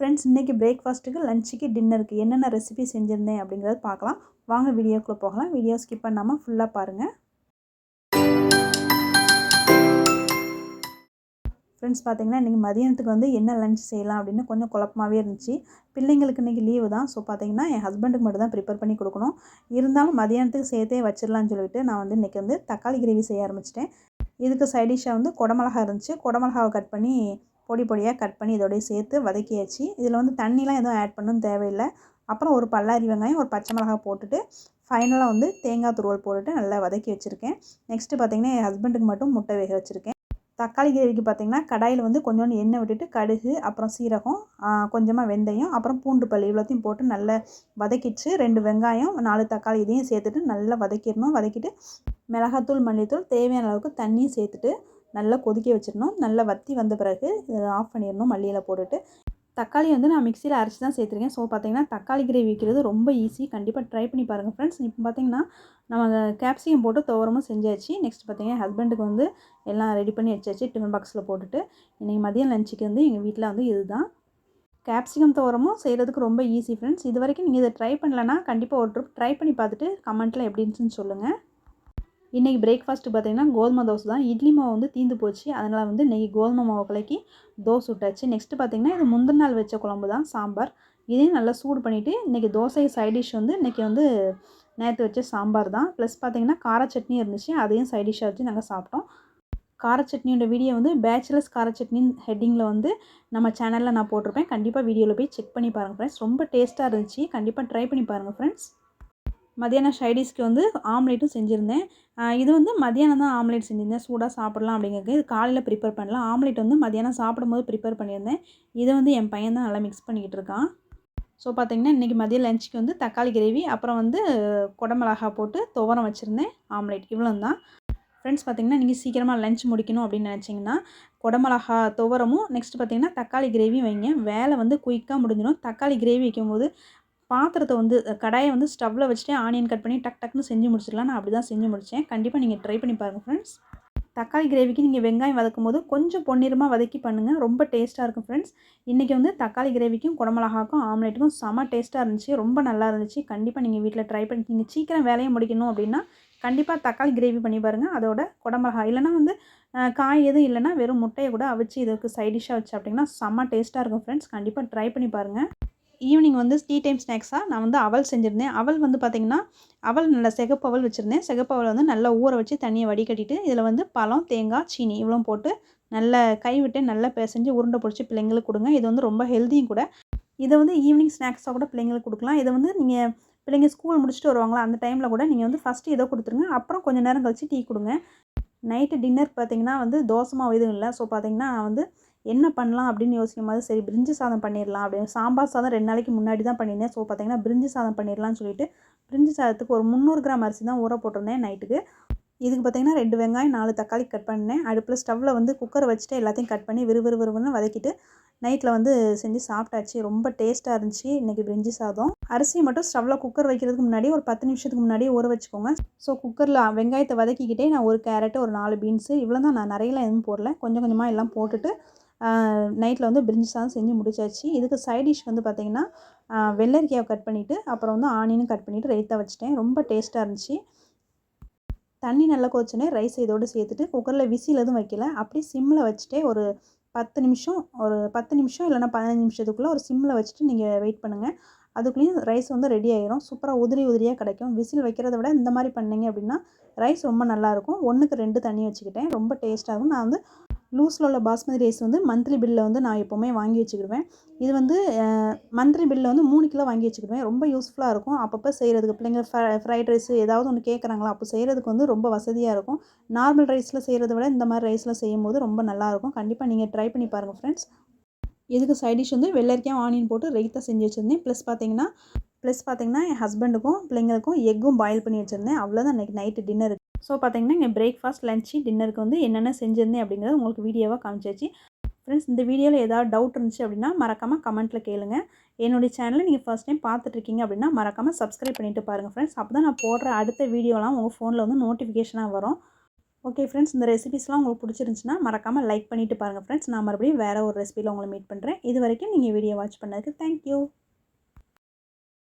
Friends இன்றைக்கி பிரேக்ஃபாஸ்ட்டுக்கு லஞ்சுக்கு டின்னருக்கு என்னென்ன ரெசிபி செஞ்சுருந்தேன் அப்படிங்கிறத பார்க்கலாம். வாங்க வீடியோக்குள்ளே போகலாம். வீடியோ ஸ்கிப் பண்ணாமல் ஃபுல்லாக பாருங்கள் ஃப்ரெண்ட்ஸ் பார்த்தீங்கன்னா இன்றைக்கி மதியானத்துக்கு வந்து என்ன லஞ்ச் செய்யலாம் அப்படின்னு கொஞ்சம் குழப்பமாகவே இருந்துச்சு. பிள்ளைங்களுக்கு இன்றைக்கி லீவு தான். ஸோ பார்த்தீங்கன்னா என் ஹஸ்பண்டுக்கு மட்டும் தான் ப்ரிப்பேர் பண்ணி கொடுக்கணும். இருந்தாலும் மதியானத்துக்கு சேர்த்தே வச்சிடலான்னு சொல்லிட்டு நான் வந்து இன்றைக்கி வந்து தக்காளி கிரேவி செய்ய ஆரம்பிச்சிட்டேன். இதுக்கு சைடிஷாக வந்து குடமிளகா இருந்துச்சு. குடமிளகாவை கட் பண்ணி பொடி பொடியாக கட் பண்ணி இதோடய சேர்த்து வதக்கியாச்சு. இதில் வந்து தண்ணிலாம் எதுவும் ஆட் பண்ணணும் தேவையில்லை. அப்புறம் ஒரு பல்லாரி வெங்காயம் ஒரு பச்சை மிளகா போட்டுட்டு ஃபைனலாக வந்து தேங்காய் துருவல் போட்டுட்டு நல்லா வதக்கி வச்சுருக்கேன். நெக்ஸ்ட்டு பார்த்திங்கன்னா என் ஹஸ்பண்டுக்கு மட்டும் முட்டை வேக வச்சுருக்கேன். தக்காளி கிரேவிக்கு பார்த்திங்கன்னா கடாயில் வந்து கொஞ்சோண்டு எண்ணெய் விட்டுட்டு கடுகு அப்புறம் சீரகம் கொஞ்சமாக வெந்தயம் அப்புறம் பூண்டு பல் இவ்வளோத்தையும் போட்டு நல்லா வதக்கிச்சு. ரெண்டு வெங்காயம் நாலு தக்காளி இதையும் சேர்த்துட்டு நல்லா வதக்கிடணும். வதக்கிட்டு மிளகாத்தூள் மல்லித்தூள் தேவையான அளவுக்கு தண்ணியும் சேர்த்துட்டு நல்லா கொதிக்க வச்சிடணும். நல்லா வற்றி வந்த பிறகு இதை ஆஃப் பண்ணிடணும் மல்லியில் போட்டுட்டு. தக்காளி வந்து நான் மிக்சியில் அரைச்சி தான் சேர்த்துருக்கேன். ஸோ பார்த்தீங்கன்னா தக்காளி கிரேவி வைக்கிறது ரொம்ப ஈஸி கண்டிப்பாக ட்ரை பண்ணி பாருங்கள் ஃப்ரெண்ட்ஸ் இப்போ பார்த்தீங்கன்னா நம்ம கேப்சிகம் போட்டு துவரமும் செஞ்சாச்சு. நெக்ஸ்ட் பார்த்தீங்கன்னா ஹஸ்பண்டுக்கு வந்து எல்லாம் ரெடி பண்ணி வச்சாச்சு. டிஃபன் பாக்ஸில் போட்டுட்டு. இன்றைக்கி மதியம் லஞ்சுக்கு வந்து எங்கள் வீட்டில் வந்து இதுதான். கேப்சிகம் துவரமும் செய்கிறதுக்கு ரொம்ப ஈஸி ஃப்ரெண்ட்ஸ் இது வரைக்கும் நீங்கள் இதை ட்ரை பண்ணலன்னா கண்டிப்பாக ஒரு ட்ரிப் ட்ரை பண்ணி பார்த்துட்டு கமெண்ட்டில் எப்படி இருந்துச்சுன்னு சொல்லுங்கள் இன்றைக்கி பிரேக்ஃபாஸ்ட்டு பார்த்திங்கன்னா கோதுமை தோசை தான். இட்லி மாவு வந்து தீந்து போச்சு. அதனால் வந்து இன்றைக்கி கோதுமை மாவு கலக்கி தோசை விட்டாச்சு நெக்ஸ்ட்டு பார்த்திங்கன்னா இது முந்தின நாள் வச்ச குழம்பு தான் சாம்பார். இதையும் நல்லா சூடு பண்ணிவிட்டு இன்றைக்கி தோசை சைட் டிஷ் வந்து இன்றைக்கி வந்து நேற்று வச்ச சாம்பார் தான். ப்ளஸ் பார்த்திங்கன்னா கார சட்னி இருந்துச்சு. அதையும் சைட் டிஷ்ஷாக வச்சு நாங்கள் சாப்பிட்டோம். கார சட்னியோட வீடியோ வந்து பேச்சுலர்ஸ் கார சட்னி ஹெட்டிங்கில் வந்து நம்ம சேனலில் நான் போட்டிருப்பேன். கண்டிப்பாக வீடியோவில் போய் செக் பண்ணி பாருங்கள் ஃப்ரெண்ட்ஸ் ரொம்ப டேஸ்ட்டாக இருந்துச்சு. கண்டிப்பாக ட்ரை பண்ணி பாருங்கள் ஃப்ரெண்ட்ஸ் மதியானம் ஷைடிஸ்க்கு வந்து ஆம்லேட்டும் செஞ்சுருந்தேன். இது வந்து மதியானம் தான் ஆம்லேட் செஞ்சுருந்தேன். சூடாக சாப்பிட்லாம் அப்படிங்கிறது இது காலையில் ப்ரிப்பேர் பண்ணலாம். ஆம்லேட் வந்து மதியானம் சாப்பிடும்போது ப்ரிப்பேர் பண்ணியிருந்தேன். இதை வந்து என் பையன் தான் நல்லா மிக்ஸ் பண்ணிக்கிட்டு இருக்கான். ஸோ பார்த்திங்கன்னா இன்றைக்கி மதியம் லஞ்சுக்கு வந்து தக்காளி கிரேவி அப்புறம் வந்து குடமிளகா போட்டு துவரம் வச்சுருந்தேன். ஆம்லேட் இவ்வளோ தான். ஃப்ரெண்ட்ஸ் பார்த்திங்கன்னா நீங்கள் சீக்கிரமாக லஞ்ச் முடிக்கணும் அப்படின்னு நினச்சிங்கன்னா குடமிளகா துவரமும் நெக்ஸ்ட் பார்த்திங்கன்னா தக்காளி கிரேவியும் வைங்க. வேலை வந்து குயிக்காக முடிஞ்சிடும். தக்காளி கிரேவி வைக்கும்போது பாத்திரத்தை வந்து கடாயை வந்து ஸ்டவ்வில் வச்சுட்டு ஆனியன் கட் பண்ணி டக் டக்குன்னு செஞ்சு முடிச்சிடலாம். நான் அப்படி தான் செஞ்சு முடித்தேன் கண்டிப்பாக நீங்கள் ட்ரை பண்ணி பாருங்கள் ஃப்ரெண்ட்ஸ் தக்காளி கிரேவிக்கு நீங்கள் வெங்காயம் வதக்கும் போது கொஞ்சம் பொன்னிறமாக வதக்கி பண்ணுங்கள் ரொம்ப டேஸ்ட்டாக இருக்கும் ஃப்ரெண்ட்ஸ் இன்றைக்கி வந்து தக்காளி கிரேவிக்கும் குடமிளகாக்கும் ஆம்லேட்டுக்கும் செம்ம டேஸ்ட்டாக இருந்துச்சு. ரொம்ப நல்லா இருந்துச்சு. கண்டிப்பாக நீங்கள் வீட்டில் ட்ரை பண்ணி நீங்கள் சீக்கிரம் வேலையை முடிக்கணும் அப்படின்னா கண்டிப்பாக தக்காளி கிரேவி பண்ணி பாருங்கள் அதோட குடமிளகா இல்லைனா வந்து காய் எதுவும் இல்லைனா வெறும் முட்டையை கூட அவிச்சு இதுக்கு சைடிஷாக வச்சு அப்படின்னா செம்ம டேஸ்ட்டாக இருக்கும் ஃப்ரெண்ட்ஸ் கண்டிப்பாக ட்ரை பண்ணி பாருங்கள் ஈவினிங் வந்து டீ டைம் ஸ்நாக்ஸாக நான் வந்து அவல் செஞ்சுருந்தேன். அவல் வந்து பார்த்திங்கன்னா அவல் நல்ல சிகப்பு அவல் வச்சுருந்தேன். சிகப்பு அவல் வந்து நல்லா ஊற வச்சு தண்ணியை வடிகட்டிட்டு இதில் வந்து பழம் தேங்காய் சீனி இவ்வளோ போட்டு நல்ல கை விட்டு நல்லா பிசைஞ்சு உருண்டை பிடிச்சி பிள்ளைங்களுக்கு கொடுங்க. இது வந்து ரொம்ப ஹெல்த்தியும் கூட. இதை வந்து ஈவினிங் ஸ்நாக்ஸாக கூட பிள்ளைங்களுக்கு கொடுக்கலாம். இதை வந்து நீங்கள் பிள்ளைங்க ஸ்கூல் முடிச்சுட்டு வருவாங்களா அந்த டைமில் கூட நீங்கள் வந்து ஃபஸ்ட்டு இதை கொடுத்துருங்க. அப்புறம் கொஞ்சம் நேரம் கழிச்சு டீ கொடுங்க. நைட்டு டின்னர் பார்த்திங்கன்னா வந்து தோசை மாவு எதுவும் இல்லை. ஸோ பார்த்திங்கன்னா நான் வந்து என்ன பண்ணலாம் அப்படின்னு யோசிக்கும் போது சரி பிரிஞ்சு சாதம் பண்ணிடலாம் அப்படின்னு சாம்பார் சாதம் ரெண்டு நாளைக்கு முன்னாடி தான் பண்ணியிருந்தேன். ஸோ பார்த்தீங்கன்னா பிரிஞ்சு சாதம் பண்ணிடலாம்னு சொல்லிட்டு பிரிஞ்சு சாதத்துக்கு ஒரு முந்நூறு கிராம் அரிசி தான் ஊற போட்டிருந்தேன் நைட்டுக்கு. இதுக்கு பார்த்திங்கன்னா ரெண்டு வெங்காயம் நாலு தக்காளி கட் பண்ணேன் அடுப்பில் ஸ்டவ்வில் வந்து குக்கரை வச்சுட்டு எல்லாத்தையும் கட் பண்ணி விறு விறுவிறுன்னு வதக்கிட்டு நைட்டில் வந்து செஞ்சு சாப்பிட்டாச்சு. ரொம்ப டேஸ்ட்டாக இருந்துச்சு இன்றைக்கி பிரிஞ்சி சாதம். அரிசி மட்டும் ஸ்டவ்வில் குக்கர் வைக்கிறதுக்கு முன்னாடி ஒரு பத்து நிமிஷத்துக்கு முன்னாடி ஊற வச்சுக்கோங்க. ஸோ குக்கரில் வெங்காயத்தை வதக்கிக்கிட்டே நான் ஒரு கேரட்டு ஒரு நாலு பீன்ஸு இவ்வளோ தான் நான் நிறையலாம் எதுவும் போடல. கொஞ்சம் கொஞ்சமாக எல்லாம் போட்டுட்டு நைட்டில் வந்து பிரிஞ்சி சாதம் செஞ்சு முடிச்சாச்சு. இதுக்கு சைட் டிஷ் வந்து பார்த்திங்கன்னா வெள்ளரிக்காயை கட் பண்ணிவிட்டு அப்புறம் வந்து ஆனியனும் கட் பண்ணிவிட்டு ரைத்தா வச்சுட்டேன். ரொம்ப டேஸ்ட்டாக இருந்துச்சு. தண்ணி நல்லா கொதிச்சோடனே ரைஸ் இதோடு சேர்த்துட்டு குக்கரில் விசில் எதுவும் வைக்கல. அப்படி சிம்மில் வச்சுட்டே ஒரு பத்து நிமிஷம் ஒரு பத்து நிமிஷம் இல்லைனா பதினஞ்சு நிமிஷத்துக்குள்ளே ஒரு சிம்மில் வச்சுட்டு நீங்கள் வெயிட் பண்ணுங்கள் அதுக்குள்ளேயும் ரைஸ் வந்து ரெடி ஆகிரும் சூப்பராக உதிரி உதிரியாக கிடைக்கும். விசில் வைக்கிறத விட இந்த மாதிரி பண்ணிங்க அப்படின்னா ரைஸ் ரொம்ப நல்லாயிருக்கும் ஒன்றுக்கு ரெண்டு தண்ணி வச்சுக்கிட்டேன். ரொம்ப டேஸ்ட்டாகவும் நான் வந்து லூஸில் உள்ள பாஸ்மதி ரைஸ் வந்து மந்த்லி பில்லில் வந்து நான் எப்போவுமே வாங்கி வச்சுக்கிடுவேன். இது வந்து மந்த்லி பில்லில் வந்து மூணு கிலோ வாங்கி வச்சுக்கிடுவேன். ரொம்ப யூஸ்ஃபுல்லாக இருக்கும். அப்பப்போ செய்கிறதுக்கு பிள்ளைங்க ஃப்ரை ஃப்ரைட் ரைஸ் ஏதாவது ஒன்று கேட்குறாங்களா அப்போ செய்கிறதுக்கு வந்து ரொம்ப வசதியாக இருக்கும். நார்மல் ரைஸில் செய்கிறத விட இந்த மாதிரி ரைஸில் செய்யும் போது ரொம்ப நல்லாயிருக்கும் கண்டிப்பாக நீங்கள் ட்ரை பண்ணி பாருங்கள் ஃப்ரெண்ட்ஸ். இதுக்கு டிஷ் வந்து வெள்ளரிக்காய் ஆனியன் போட்டு ரைத்தாக செஞ்சு வச்சுருந்தேன். ப்ளஸ் பார்த்தீங்கன்னா ப்ளஸ் பார்த்தீங்கன்னா என் ஹஸ்பண்டுக்கும் பிள்ளைங்களுக்கும் எக்கும் பாயில் பண்ணி வச்சுருந்தேன். அவ்வளோதான் இன்றைக்கி நைட்டு டின்னர். ஸோ பார்த்தீங்கன்னா இங்கே பிரேக்ஃபாஸ்ட் லஞ்சு டின்னருக்கு வந்து என்னென்ன செஞ்சுருந்தேன் அப்படிங்கிறது உங்களுக்கு வீடியோவாக காமிச்சாச்சு. ஃப்ரெண்ட்ஸ் இந்த வீடியோவில் ஏதாவது டவுட் இருந்துச்சு அப்படின்னா மறக்காமல் கமெண்ட்டில் கேளுங்க. என்னுடைய சேனலை நீங்கள் ஃபஸ்ட் டைம் பார்த்துட்ருக்கீங்க அப்படின்னா மறக்காமல் சப்ஸ்கிரைப் பண்ணிவிட்டு பாருங்கள் ஃப்ரெண்ட்ஸ் அப்போ தான் நான் போடுற அடுத்த வீடியோலாம் உங்கள் ஃபோனில் வந்து நோட்டிஃபிகேஷனாக வரும். ஓகே ஃப்ரெண்ட்ஸ் இந்த ரெசிபிஸ்லாம் உங்களுக்கு பிடிச்சிருந்துச்சின்னா மறக்காமல் லைக் பண்ணிவிட்டு பாருங்கள் ஃப்ரெண்ட்ஸ் நான் மறுபடியும் வேறு ஒரு ரெசிபியில் உங்களை மீட் பண்ணுறேன் இது வரைக்கும் நீங்கள் வீடியோ வாட்ச் பண்ணதுக்கு தேங்க்யூ